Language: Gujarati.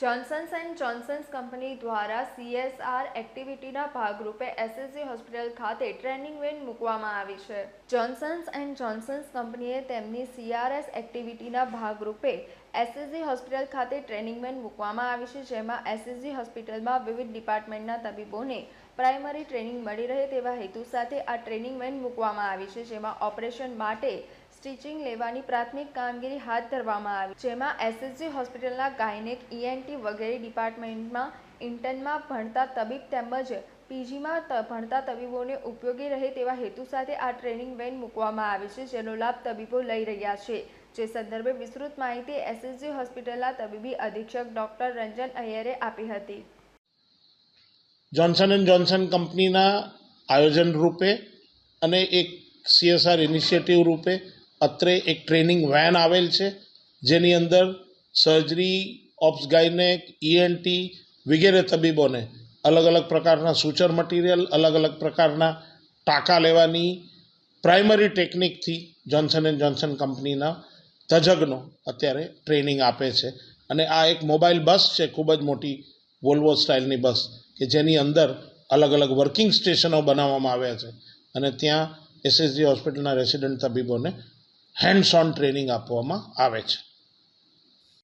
જોન્સન્સ એન્ડ જોન્સન્સ કંપની દ્વારા સીએસઆર એક્ટિવિટીના ભાગરૂપે એસએસજી હોસ્પિટલ ખાતે ટ્રેનિંગ વેન મૂકવામાં આવી છે. જોન્સન્સ એન્ડ જોન્સન્સ કંપનીએ તેમની સીઆરએસ એક્ટિવિટીના ભાગરૂપે એસએસજી હોસ્પિટલ ખાતે ટ્રેનિંગ વેન મૂકવામાં આવી છે, જેમાં એસએસજી હોસ્પિટલમાં વિવિધ ડિપાર્ટમેન્ટના તબીબોને પ્રાઇમરી ટ્રેનિંગ મળી રહે તેવા હેતુ સાથે આ ટ્રેનિંગ વેન મૂકવામાં આવી છે, જેમાં ઓપરેશન માટે સ્ટિચિંગ લેવાની પ્રાથમિક કામગીરી હાથ ધરવામાં આવી. જેમાં એસએસજી હોસ્પિટલના ગાયનેક ઈએનટી વગેરે ડિપાર્ટમેન્ટમાં ઇન્ટર્નમાં ભણતા તબીબ તેમજ પીજીમાં ભણતા તબીબોને ઉપયોગી રહે તેવા હેતુ સાથે આ ટ્રેનિંગ વેન મૂકવામાં આવી છે, જેનો લાભ તબીબો લઈ રહ્યા છે. જે સંદર્ભે વિસ્તૃત માહિતી એસએસજી હોસ્પિટલના તબીબી અધિક્ષક ડોક્ટર રંજન અય્યરે આપી હતી. જોન્સન એન્ડ જોન્સન કંપનીના આયોજન રૂપે અને એક સીએસઆર ઇનિશિયેટિવ રૂપે અત્રે એક ટ્રેનિંગ વેન આવેલ છે, જેની અંદર સર્જરી ઓપ્સ ગાયનેક ઈએનટી વગેરે તબીબોને અલગ અલગ પ્રકારના સૂચર મટીરિયલ અલગ અલગ પ્રકારના ટાંકા લેવાની પ્રાઇમરી ટેકનિકથી જોન્સન એન્ડ જોન્સન કંપનીના તજજ્ઞો અત્યારે ટ્રેનિંગ આપે છે. અને આ એક મોબાઈલ બસ છે, ખૂબ જ મોટી વોલ્વો સ્ટાઇલની બસ કે જેની અંદર અલગ અલગ વર્કિંગ સ્ટેશનો બનાવવામાં આવ્યા છે. અને ત્યાં એસએસજી હોસ્પિટલના રેસિડન્ટ તબીબોને હેન્ડ્સ ઓન ટ્રેનિંગ આપવામાં આવે છે.